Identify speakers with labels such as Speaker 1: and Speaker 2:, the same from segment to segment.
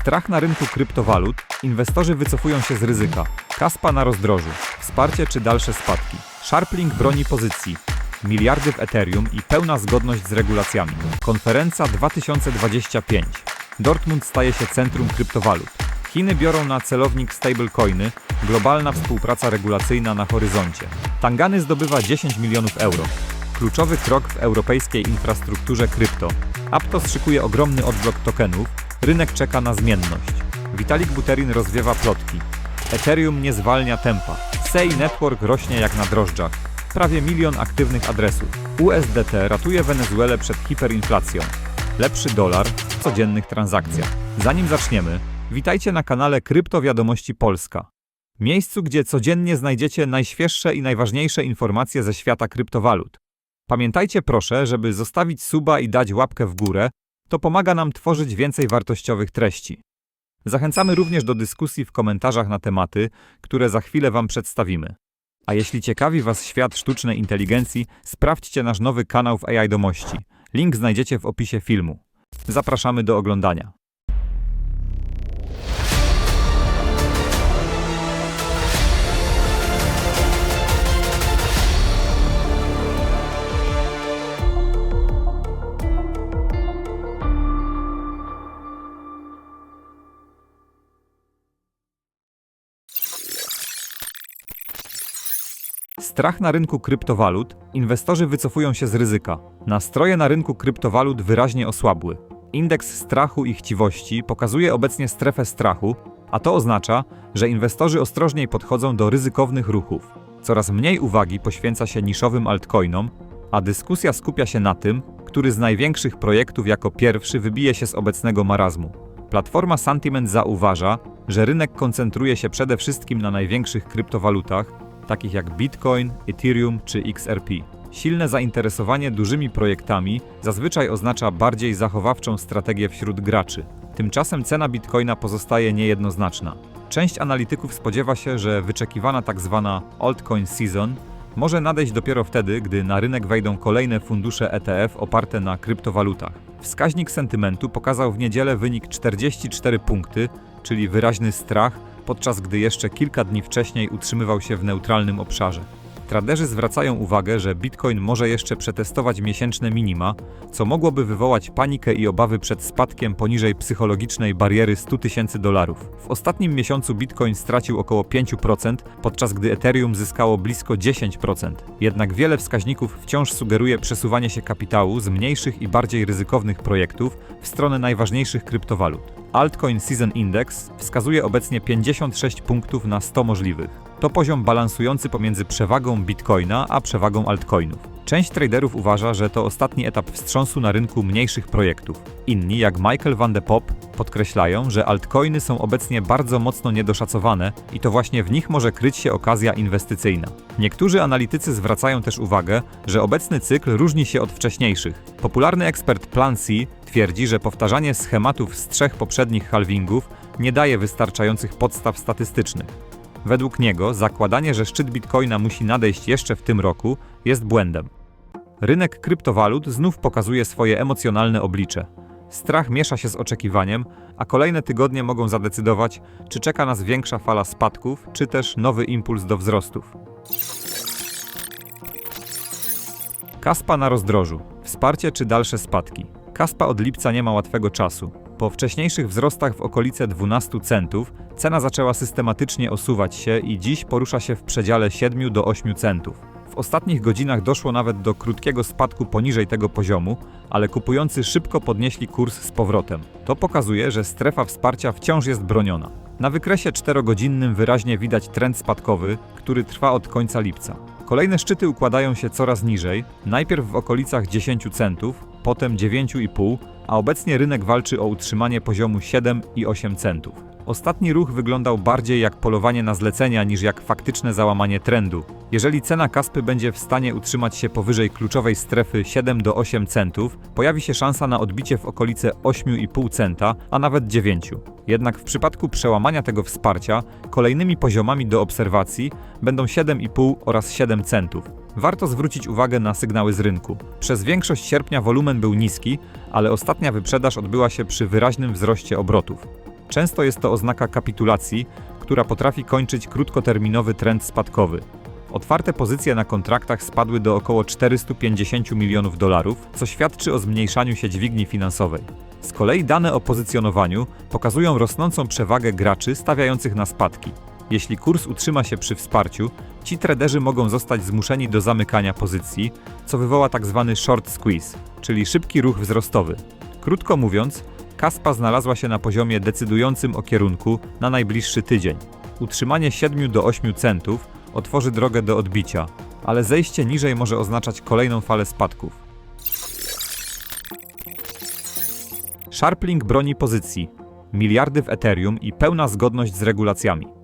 Speaker 1: Strach na rynku kryptowalut, inwestorzy wycofują się z ryzyka. Kaspa na rozdrożu, wsparcie czy dalsze spadki. Sharplink broni pozycji. Miliardy w Ethereum i pełna zgodność z regulacjami. Konferencja 2025. Dortmund staje się centrum kryptowalut. Chiny biorą na celownik stablecoiny, globalna współpraca regulacyjna na horyzoncie. Tangany zdobywa 10 milionów euro. Kluczowy krok w europejskiej infrastrukturze krypto. Aptos szykuje ogromny odblok tokenów, rynek czeka na zmienność. Vitalik Buterin rozwiewa plotki. Ethereum nie zwalnia tempa. SEI Network rośnie jak na drożdżach. Prawie milion aktywnych adresów. USDT ratuje Wenezuelę przed hiperinflacją. Lepszy dolar w codziennych transakcjach. Zanim zaczniemy, witajcie na kanale Krypto Wiadomości Polska. Miejscu, gdzie codziennie znajdziecie najświeższe i najważniejsze informacje ze świata kryptowalut. Pamiętajcie proszę, żeby zostawić suba i dać łapkę w górę, to pomaga nam tworzyć więcej wartościowych treści. Zachęcamy również do dyskusji w komentarzach na tematy, które za chwilę Wam przedstawimy. A jeśli ciekawi Was świat sztucznej inteligencji, sprawdźcie nasz nowy kanał w AI Domości. Link znajdziecie w opisie filmu. Zapraszamy do oglądania. Strach na rynku kryptowalut, inwestorzy wycofują się z ryzyka. Nastroje na rynku kryptowalut wyraźnie osłabły. Indeks strachu i chciwości pokazuje obecnie strefę strachu, a to oznacza, że inwestorzy ostrożniej podchodzą do ryzykownych ruchów. Coraz mniej uwagi poświęca się niszowym altcoinom, a dyskusja skupia się na tym, który z największych projektów jako pierwszy wybije się z obecnego marazmu. Platforma Sentiment zauważa, że rynek koncentruje się przede wszystkim na największych kryptowalutach, takich jak Bitcoin, Ethereum czy XRP. Silne zainteresowanie dużymi projektami zazwyczaj oznacza bardziej zachowawczą strategię wśród graczy. Tymczasem cena Bitcoina pozostaje niejednoznaczna. Część analityków spodziewa się, że wyczekiwana tzw. altcoin season może nadejść dopiero wtedy, gdy na rynek wejdą kolejne fundusze ETF oparte na kryptowalutach. Wskaźnik sentymentu pokazał w niedzielę wynik 44 punkty, czyli wyraźny strach, podczas gdy jeszcze kilka dni wcześniej utrzymywał się w neutralnym obszarze. Traderzy zwracają uwagę, że Bitcoin może jeszcze przetestować miesięczne minima, co mogłoby wywołać panikę i obawy przed spadkiem poniżej psychologicznej bariery 100 tysięcy dolarów. W ostatnim miesiącu Bitcoin stracił około 5%, podczas gdy Ethereum zyskało blisko 10%. Jednak wiele wskaźników wciąż sugeruje przesuwanie się kapitału z mniejszych i bardziej ryzykownych projektów w stronę najważniejszych kryptowalut. Altcoin Season Index wskazuje obecnie 56 punktów na 100 możliwych. To poziom balansujący pomiędzy przewagą Bitcoina a przewagą altcoinów. Część traderów uważa, że to ostatni etap wstrząsu na rynku mniejszych projektów. Inni, jak Michael van de Pop, podkreślają, że altcoiny są obecnie bardzo mocno niedoszacowane i to właśnie w nich może kryć się okazja inwestycyjna. Niektórzy analitycy zwracają też uwagę, że obecny cykl różni się od wcześniejszych. Popularny ekspert Plan C twierdzi, że powtarzanie schematów z trzech poprzednich halvingów nie daje wystarczających podstaw statystycznych. Według niego zakładanie, że szczyt bitcoina musi nadejść jeszcze w tym roku, jest błędem. Rynek kryptowalut znów pokazuje swoje emocjonalne oblicze. Strach miesza się z oczekiwaniem, a kolejne tygodnie mogą zadecydować, czy czeka nas większa fala spadków, czy też nowy impuls do wzrostów. Kaspa na rozdrożu. Wsparcie czy dalsze spadki? Kaspa od lipca nie ma łatwego czasu. Po wcześniejszych wzrostach w okolice 12 centów, cena zaczęła systematycznie osuwać się i dziś porusza się w przedziale 7 do 8 centów. W ostatnich godzinach doszło nawet do krótkiego spadku poniżej tego poziomu, ale kupujący szybko podnieśli kurs z powrotem. To pokazuje, że strefa wsparcia wciąż jest broniona. Na wykresie 4-godzinnym wyraźnie widać trend spadkowy, który trwa od końca lipca. Kolejne szczyty układają się coraz niżej, najpierw w okolicach 10 centów, potem 9,5, a obecnie rynek walczy o utrzymanie poziomu 7 i 8 centów. Ostatni ruch wyglądał bardziej jak polowanie na zlecenia niż jak faktyczne załamanie trendu. Jeżeli cena Kaspy będzie w stanie utrzymać się powyżej kluczowej strefy 7 do 8 centów, pojawi się szansa na odbicie w okolice 8,5 centa, a nawet 9. Jednak w przypadku przełamania tego wsparcia, kolejnymi poziomami do obserwacji będą 7,5 oraz 7 centów. Warto zwrócić uwagę na sygnały z rynku. Przez większość sierpnia wolumen był niski, ale ostatnia wyprzedaż odbyła się przy wyraźnym wzroście obrotów. Często jest to oznaka kapitulacji, która potrafi kończyć krótkoterminowy trend spadkowy. Otwarte pozycje na kontraktach spadły do około 450 milionów dolarów, co świadczy o zmniejszaniu się dźwigni finansowej. Z kolei dane o pozycjonowaniu pokazują rosnącą przewagę graczy stawiających na spadki. Jeśli kurs utrzyma się przy wsparciu, ci traderzy mogą zostać zmuszeni do zamykania pozycji, co wywoła tzw. short squeeze, czyli szybki ruch wzrostowy. Krótko mówiąc, Kaspa znalazła się na poziomie decydującym o kierunku na najbliższy tydzień. Utrzymanie 7 do 8 centów otworzy drogę do odbicia, ale zejście niżej może oznaczać kolejną falę spadków. Sharplink broni pozycji, miliardy w Ethereum i pełna zgodność z regulacjami.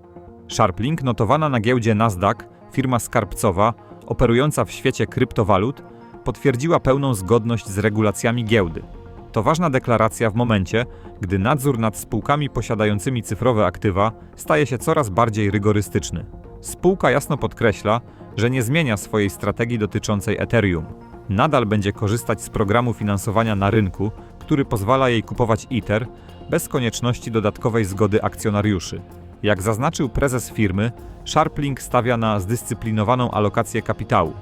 Speaker 1: Sharplink, notowana na giełdzie Nasdaq, firma skarbcowa, operująca w świecie kryptowalut, potwierdziła pełną zgodność z regulacjami giełdy. To ważna deklaracja w momencie, gdy nadzór nad spółkami posiadającymi cyfrowe aktywa staje się coraz bardziej rygorystyczny. Spółka jasno podkreśla, że nie zmienia swojej strategii dotyczącej Ethereum. Nadal będzie korzystać z programu finansowania na rynku, który pozwala jej kupować Ether bez konieczności dodatkowej zgody akcjonariuszy. Jak zaznaczył prezes firmy, Sharplink stawia na zdyscyplinowaną alokację kapitału,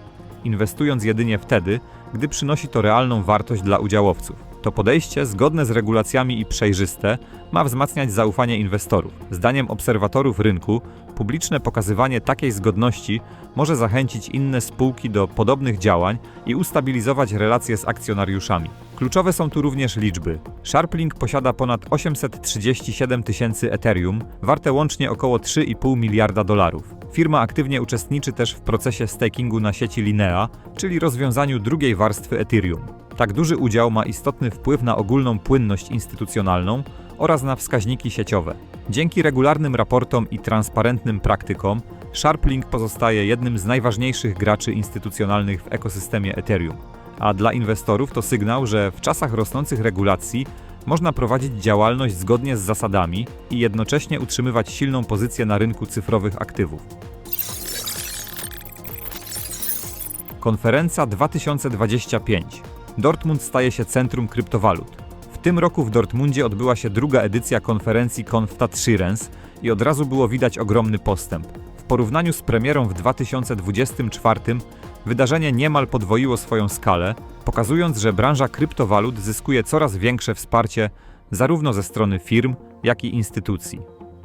Speaker 1: inwestując jedynie wtedy, gdy przynosi to realną wartość dla udziałowców. To podejście, zgodne z regulacjami i przejrzyste, ma wzmacniać zaufanie inwestorów. Zdaniem obserwatorów rynku, publiczne pokazywanie takiej zgodności może zachęcić inne spółki do podobnych działań i ustabilizować relacje z akcjonariuszami. Kluczowe są tu również liczby. Sharplink posiada ponad 837 tysięcy Ethereum, warte łącznie około 3,5 miliarda dolarów. Firma aktywnie uczestniczy też w procesie stakingu na sieci Linea, czyli rozwiązaniu drugiej warstwy Ethereum. Tak duży udział ma istotny wpływ na ogólną płynność instytucjonalną oraz na wskaźniki sieciowe. Dzięki regularnym raportom i transparentnym praktykom, Sharplink pozostaje jednym z najważniejszych graczy instytucjonalnych w ekosystemie Ethereum. A dla inwestorów to sygnał, że w czasach rosnących regulacji można prowadzić działalność zgodnie z zasadami i jednocześnie utrzymywać silną pozycję na rynku cyfrowych aktywów. Konferencja 2025. Dortmund staje się centrum kryptowalut. W tym roku w Dortmundzie odbyła się druga edycja konferencji Konftat Schirens i od razu było widać ogromny postęp. W porównaniu z premierą w 2024 wydarzenie niemal podwoiło swoją skalę, pokazując, że branża kryptowalut zyskuje coraz większe wsparcie zarówno ze strony firm, jak i instytucji.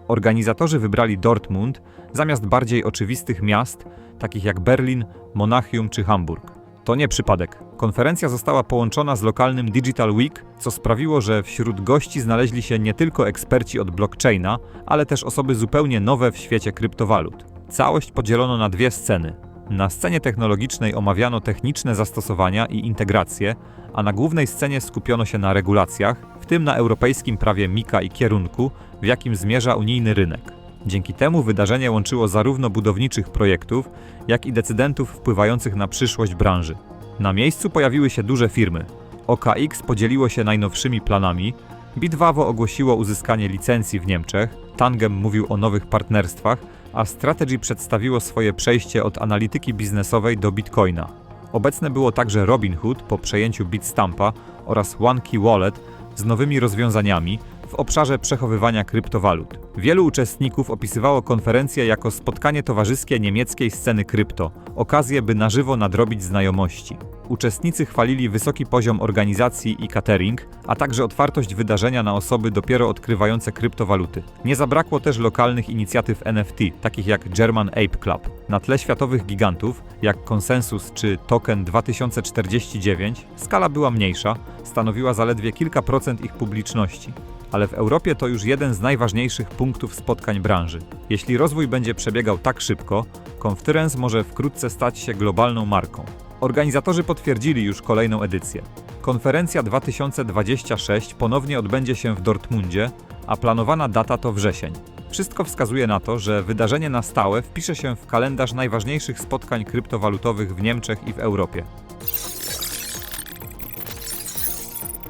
Speaker 1: Organizatorzy wybrali Dortmund zamiast bardziej oczywistych miast, takich jak Berlin, Monachium czy Hamburg. To nie przypadek. Konferencja została połączona z lokalnym Digital Week, co sprawiło, że wśród gości znaleźli się nie tylko eksperci od blockchaina, ale też osoby zupełnie nowe w świecie kryptowalut. Całość podzielono na dwie sceny. Na scenie technologicznej omawiano techniczne zastosowania i integracje, a na głównej scenie skupiono się na regulacjach, w tym na europejskim prawie MIKA i kierunku, w jakim zmierza unijny rynek. Dzięki temu wydarzenie łączyło zarówno budowniczych projektów, jak i decydentów wpływających na przyszłość branży. Na miejscu pojawiły się duże firmy. OKX podzieliło się najnowszymi planami, Bitwavo ogłosiło uzyskanie licencji w Niemczech, Tangem mówił o nowych partnerstwach, a Strategy przedstawiło swoje przejście od analityki biznesowej do Bitcoina. Obecne było także Robinhood po przejęciu Bitstampa oraz OneKey Wallet z nowymi rozwiązaniami, w obszarze przechowywania kryptowalut. Wielu uczestników opisywało konferencję jako spotkanie towarzyskie niemieckiej sceny krypto, okazję, by na żywo nadrobić znajomości. Uczestnicy chwalili wysoki poziom organizacji i catering, a także otwartość wydarzenia na osoby dopiero odkrywające kryptowaluty. Nie zabrakło też lokalnych inicjatyw NFT, takich jak German Ape Club. Na tle światowych gigantów, jak Consensus czy Token 2049, skala była mniejsza, stanowiła zaledwie kilka procent ich publiczności ale w Europie to już jeden z najważniejszych punktów spotkań branży. Jeśli rozwój będzie przebiegał tak szybko, Conference może wkrótce stać się globalną marką. Organizatorzy potwierdzili już kolejną edycję. Konferencja 2026 ponownie odbędzie się w Dortmundzie, a planowana data to wrzesień. Wszystko wskazuje na to, że wydarzenie na stałe wpisze się w kalendarz najważniejszych spotkań kryptowalutowych w Niemczech i w Europie.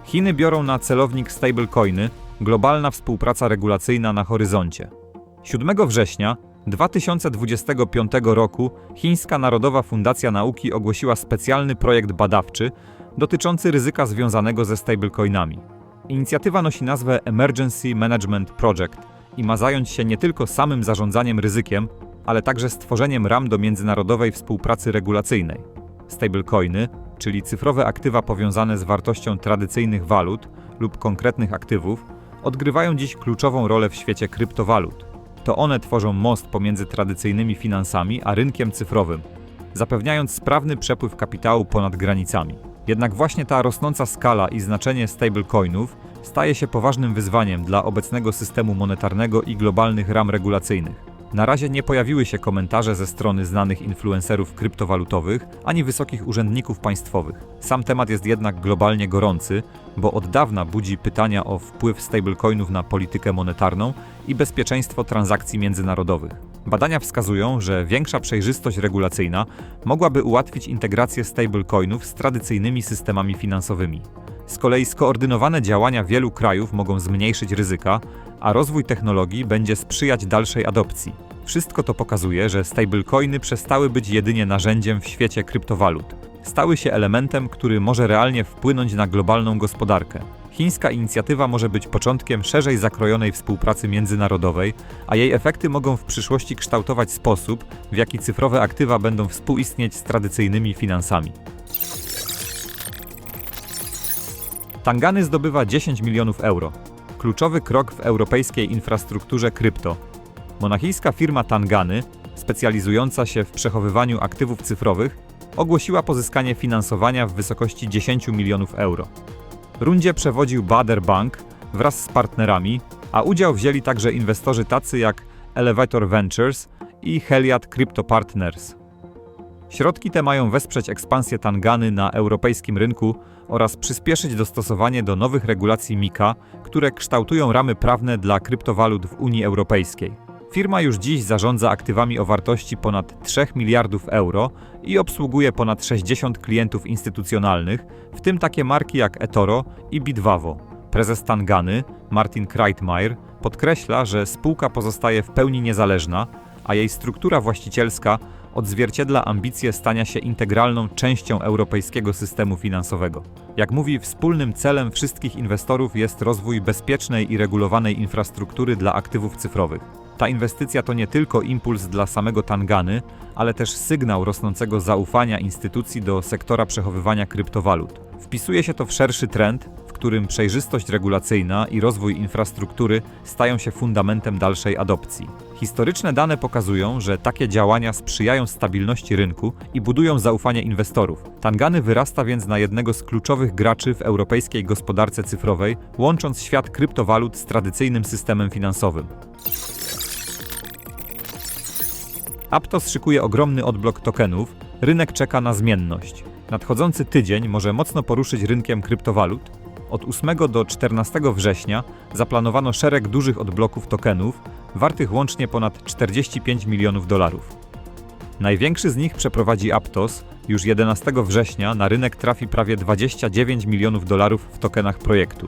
Speaker 1: Chiny biorą na celownik stablecoiny, globalna współpraca regulacyjna na horyzoncie. 7 września 2025 roku Chińska Narodowa Fundacja Nauki ogłosiła specjalny projekt badawczy dotyczący ryzyka związanego ze stablecoinami. Inicjatywa nosi nazwę Emergency Management Project i ma zająć się nie tylko samym zarządzaniem ryzykiem, ale także stworzeniem ram do międzynarodowej współpracy regulacyjnej. Stablecoiny, czyli cyfrowe aktywa powiązane z wartością tradycyjnych walut lub konkretnych aktywów, odgrywają dziś kluczową rolę w świecie kryptowalut. To one tworzą most pomiędzy tradycyjnymi finansami a rynkiem cyfrowym, zapewniając sprawny przepływ kapitału ponad granicami. Jednak właśnie ta rosnąca skala i znaczenie stablecoinów staje się poważnym wyzwaniem dla obecnego systemu monetarnego i globalnych ram regulacyjnych. Na razie nie pojawiły się komentarze ze strony znanych influencerów kryptowalutowych ani wysokich urzędników państwowych. Sam temat jest jednak globalnie gorący, bo od dawna budzi pytania o wpływ stablecoinów na politykę monetarną i bezpieczeństwo transakcji międzynarodowych. Badania wskazują, że większa przejrzystość regulacyjna mogłaby ułatwić integrację stablecoinów z tradycyjnymi systemami finansowymi. Z kolei skoordynowane działania wielu krajów mogą zmniejszyć ryzyka, a rozwój technologii będzie sprzyjać dalszej adopcji. Wszystko to pokazuje, że stablecoiny przestały być jedynie narzędziem w świecie kryptowalut. Stały się elementem, który może realnie wpłynąć na globalną gospodarkę. Chińska inicjatywa może być początkiem szerzej zakrojonej współpracy międzynarodowej, a jej efekty mogą w przyszłości kształtować sposób, w jaki cyfrowe aktywa będą współistnieć z tradycyjnymi finansami. Tangany zdobywa 10 milionów euro. Kluczowy krok w europejskiej infrastrukturze krypto. Monachijska firma Tangany, specjalizująca się w przechowywaniu aktywów cyfrowych, ogłosiła pozyskanie finansowania w wysokości 10 milionów euro. Rundzie przewodził Bader Bank wraz z partnerami, a udział wzięli także inwestorzy tacy jak Elevator Ventures i Heliad Crypto Partners. Środki te mają wesprzeć ekspansję Tangany na europejskim rynku oraz przyspieszyć dostosowanie do nowych regulacji MiCA, które kształtują ramy prawne dla kryptowalut w Unii Europejskiej. Firma już dziś zarządza aktywami o wartości ponad 3 miliardów euro i obsługuje ponad 60 klientów instytucjonalnych, w tym takie marki jak eToro i Bitwavo. Prezes Tangany, Martin Kreitmeier, podkreśla, że spółka pozostaje w pełni niezależna, a jej struktura właścicielska odzwierciedla ambicje stania się integralną częścią europejskiego systemu finansowego. Jak mówi, wspólnym celem wszystkich inwestorów jest rozwój bezpiecznej i regulowanej infrastruktury dla aktywów cyfrowych. Ta inwestycja to nie tylko impuls dla samego Tangany, ale też sygnał rosnącego zaufania instytucji do sektora przechowywania kryptowalut. Wpisuje się to w szerszy trend, którym przejrzystość regulacyjna i rozwój infrastruktury stają się fundamentem dalszej adopcji. Historyczne dane pokazują, że takie działania sprzyjają stabilności rynku i budują zaufanie inwestorów. Tangany wyrasta więc na jednego z kluczowych graczy w europejskiej gospodarce cyfrowej, łącząc świat kryptowalut z tradycyjnym systemem finansowym. Aptos szykuje ogromny odblok tokenów, rynek czeka na zmienność. Nadchodzący tydzień może mocno poruszyć rynkiem kryptowalut. Od 8 do 14 września zaplanowano szereg dużych odbloków tokenów, wartych łącznie ponad 45 milionów dolarów. Największy z nich przeprowadzi Aptos. Już 11 września na rynek trafi prawie 29 milionów dolarów w tokenach projektu.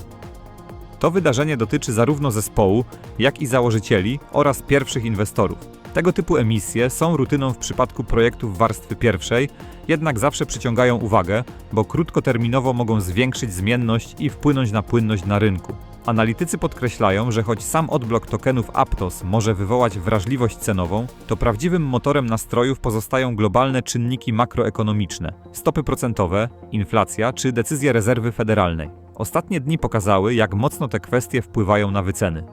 Speaker 1: To wydarzenie dotyczy zarówno zespołu, jak i założycieli oraz pierwszych inwestorów. Tego typu emisje są rutyną w przypadku projektów warstwy pierwszej, jednak zawsze przyciągają uwagę, bo krótkoterminowo mogą zwiększyć zmienność i wpłynąć na płynność na rynku. Analitycy podkreślają, że choć sam odblok tokenów Aptos może wywołać wrażliwość cenową, to prawdziwym motorem nastrojów pozostają globalne czynniki makroekonomiczne stopy procentowe, inflacja czy decyzje rezerwy federalnej. Ostatnie dni pokazały, jak mocno te kwestie wpływają na wyceny.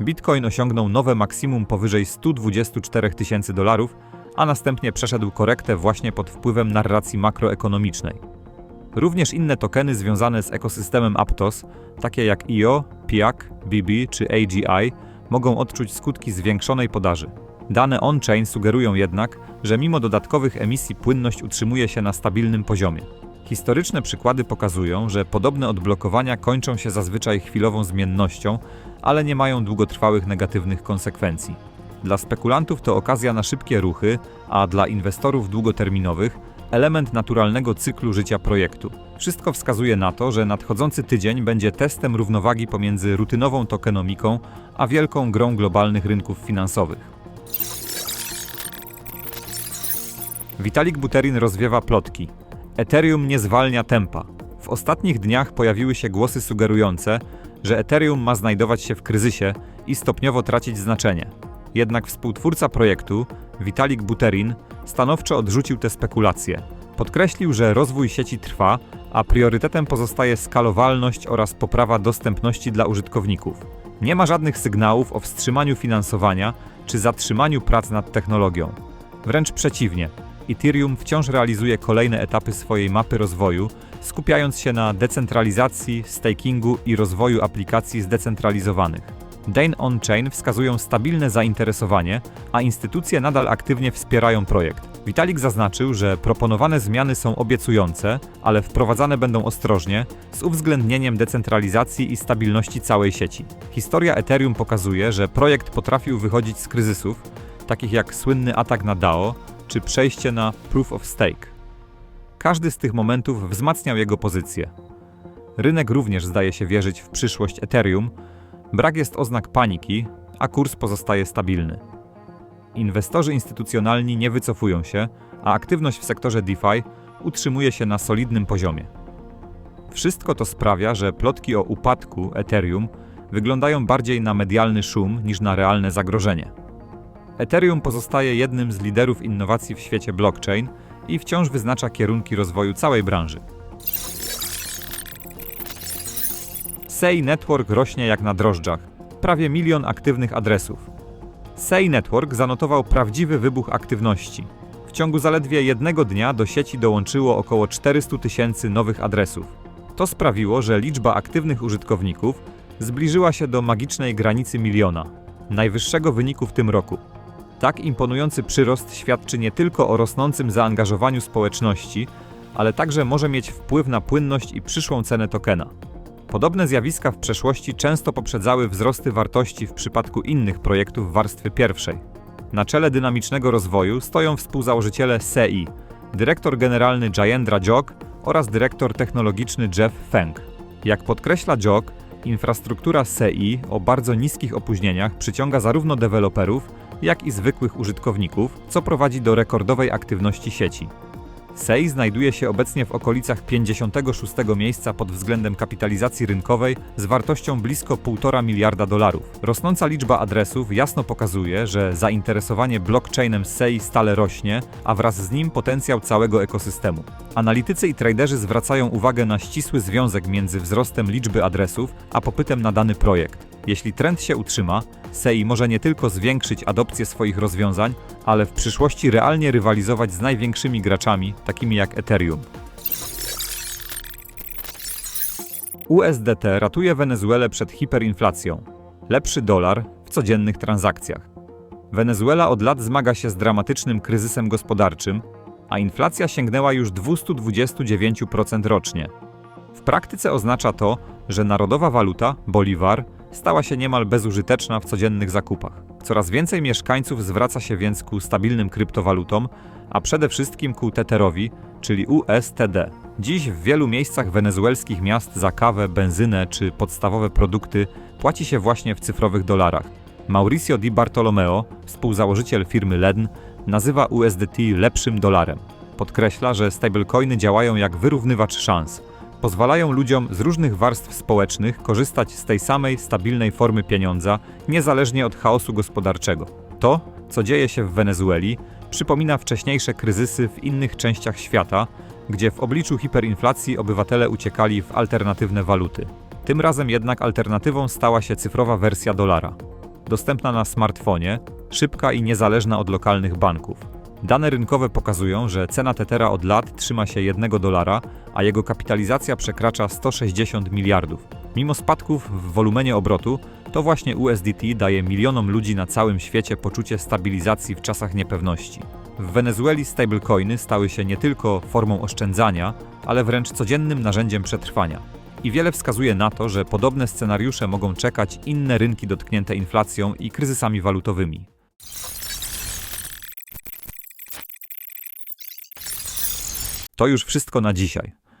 Speaker 1: Bitcoin osiągnął nowe maksimum powyżej 124 tysięcy dolarów, a następnie przeszedł korektę właśnie pod wpływem narracji makroekonomicznej. Również inne tokeny związane z ekosystemem Aptos, takie jak IO, PIAC, BB czy AGI, mogą odczuć skutki zwiększonej podaży. Dane on-chain sugerują jednak, że mimo dodatkowych emisji płynność utrzymuje się na stabilnym poziomie. Historyczne przykłady pokazują, że podobne odblokowania kończą się zazwyczaj chwilową zmiennością, ale nie mają długotrwałych negatywnych konsekwencji. Dla spekulantów to okazja na szybkie ruchy, a dla inwestorów długoterminowych element naturalnego cyklu życia projektu. Wszystko wskazuje na to, że nadchodzący tydzień będzie testem równowagi pomiędzy rutynową tokenomiką a wielką grą globalnych rynków finansowych. Vitalik Buterin rozwiewa plotki. Ethereum nie zwalnia tempa. W ostatnich dniach pojawiły się głosy sugerujące, że Ethereum ma znajdować się w kryzysie i stopniowo tracić znaczenie. Jednak współtwórca projektu, Vitalik Buterin, stanowczo odrzucił te spekulacje. Podkreślił, że rozwój sieci trwa, a priorytetem pozostaje skalowalność oraz poprawa dostępności dla użytkowników. Nie ma żadnych sygnałów o wstrzymaniu finansowania czy zatrzymaniu prac nad technologią. Wręcz przeciwnie, Ethereum wciąż realizuje kolejne etapy swojej mapy rozwoju, skupiając się na decentralizacji, stakingu i rozwoju aplikacji zdecentralizowanych. Dane On-Chain wskazują stabilne zainteresowanie, a instytucje nadal aktywnie wspierają projekt. Vitalik zaznaczył, że proponowane zmiany są obiecujące, ale wprowadzane będą ostrożnie, z uwzględnieniem decentralizacji i stabilności całej sieci. Historia Ethereum pokazuje, że projekt potrafił wychodzić z kryzysów, takich jak słynny atak na DAO czy przejście na Proof of Stake. Każdy z tych momentów wzmacniał jego pozycję. Rynek również zdaje się wierzyć w przyszłość Ethereum, brak jest oznak paniki, a kurs pozostaje stabilny. Inwestorzy instytucjonalni nie wycofują się, a aktywność w sektorze DeFi utrzymuje się na solidnym poziomie. Wszystko to sprawia, że plotki o upadku Ethereum wyglądają bardziej na medialny szum niż na realne zagrożenie. Ethereum pozostaje jednym z liderów innowacji w świecie blockchain i wciąż wyznacza kierunki rozwoju całej branży. SEI Network rośnie jak na drożdżach, prawie milion aktywnych adresów. SEI Network zanotował prawdziwy wybuch aktywności. W ciągu zaledwie jednego dnia do sieci dołączyło około 400 tysięcy nowych adresów. To sprawiło, że liczba aktywnych użytkowników zbliżyła się do magicznej granicy miliona, najwyższego wyniku w tym roku. Tak imponujący przyrost świadczy nie tylko o rosnącym zaangażowaniu społeczności, ale także może mieć wpływ na płynność i przyszłą cenę tokena. Podobne zjawiska w przeszłości często poprzedzały wzrosty wartości w przypadku innych projektów warstwy pierwszej. Na czele dynamicznego rozwoju stoją współzałożyciele SEI, dyrektor generalny Jayendra Jog oraz dyrektor technologiczny Jeff Feng. Jak podkreśla Jog, infrastruktura SEI o bardzo niskich opóźnieniach przyciąga zarówno deweloperów, jak i zwykłych użytkowników, co prowadzi do rekordowej aktywności sieci. SEI znajduje się obecnie w okolicach 56 miejsca pod względem kapitalizacji rynkowej z wartością blisko 1,5 miliarda dolarów. Rosnąca liczba adresów jasno pokazuje, że zainteresowanie blockchainem SEI stale rośnie, a wraz z nim potencjał całego ekosystemu. Analitycy i traderzy zwracają uwagę na ścisły związek między wzrostem liczby adresów a popytem na dany projekt. Jeśli trend się utrzyma, SEI może nie tylko zwiększyć adopcję swoich rozwiązań, ale w przyszłości realnie rywalizować z największymi graczami, takimi jak Ethereum. USDT ratuje Wenezuelę przed hiperinflacją. Lepszy dolar w codziennych transakcjach. Wenezuela od lat zmaga się z dramatycznym kryzysem gospodarczym, a inflacja sięgnęła już 229% rocznie. W praktyce oznacza to, że narodowa waluta, bolivar, stała się niemal bezużyteczna w codziennych zakupach. Coraz więcej mieszkańców zwraca się więc ku stabilnym kryptowalutom, a przede wszystkim ku Tetherowi, czyli USTD. Dziś w wielu miejscach wenezuelskich miast za kawę, benzynę czy podstawowe produkty płaci się właśnie w cyfrowych dolarach. Mauricio Di Bartolomeo, współzałożyciel firmy LEDN, nazywa USDT lepszym dolarem. Podkreśla, że stablecoiny działają jak wyrównywacz szans – pozwalają ludziom z różnych warstw społecznych korzystać z tej samej stabilnej formy pieniądza, niezależnie od chaosu gospodarczego. To, co dzieje się w Wenezueli, przypomina wcześniejsze kryzysy w innych częściach świata, gdzie w obliczu hiperinflacji obywatele uciekali w alternatywne waluty. Tym razem jednak alternatywą stała się cyfrowa wersja dolara. Dostępna na smartfonie, szybka i niezależna od lokalnych banków. Dane rynkowe pokazują, że cena Tethera od lat trzyma się 1 dolara, a jego kapitalizacja przekracza 160 miliardów. Mimo spadków w wolumenie obrotu, to właśnie USDT daje milionom ludzi na całym świecie poczucie stabilizacji w czasach niepewności. W Wenezueli stablecoiny stały się nie tylko formą oszczędzania, ale wręcz codziennym narzędziem przetrwania. I wiele wskazuje na to, że podobne scenariusze mogą czekać inne rynki dotknięte inflacją i kryzysami walutowymi. To już wszystko na dzisiaj.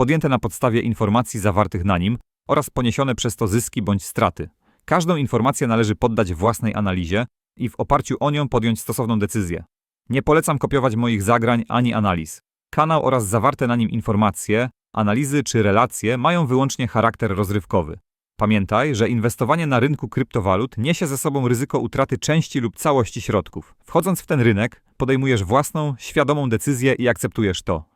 Speaker 1: podjęte na podstawie informacji zawartych na nim oraz poniesione przez to zyski bądź straty. Każdą informację należy poddać własnej analizie i w oparciu o nią podjąć stosowną decyzję. Nie polecam kopiować moich zagrań ani analiz. Kanał oraz zawarte na nim informacje, analizy czy relacje mają wyłącznie charakter rozrywkowy. Pamiętaj, że inwestowanie na rynku kryptowalut niesie ze sobą ryzyko utraty części lub całości środków. Wchodząc w ten rynek, podejmujesz własną, świadomą decyzję i akceptujesz to.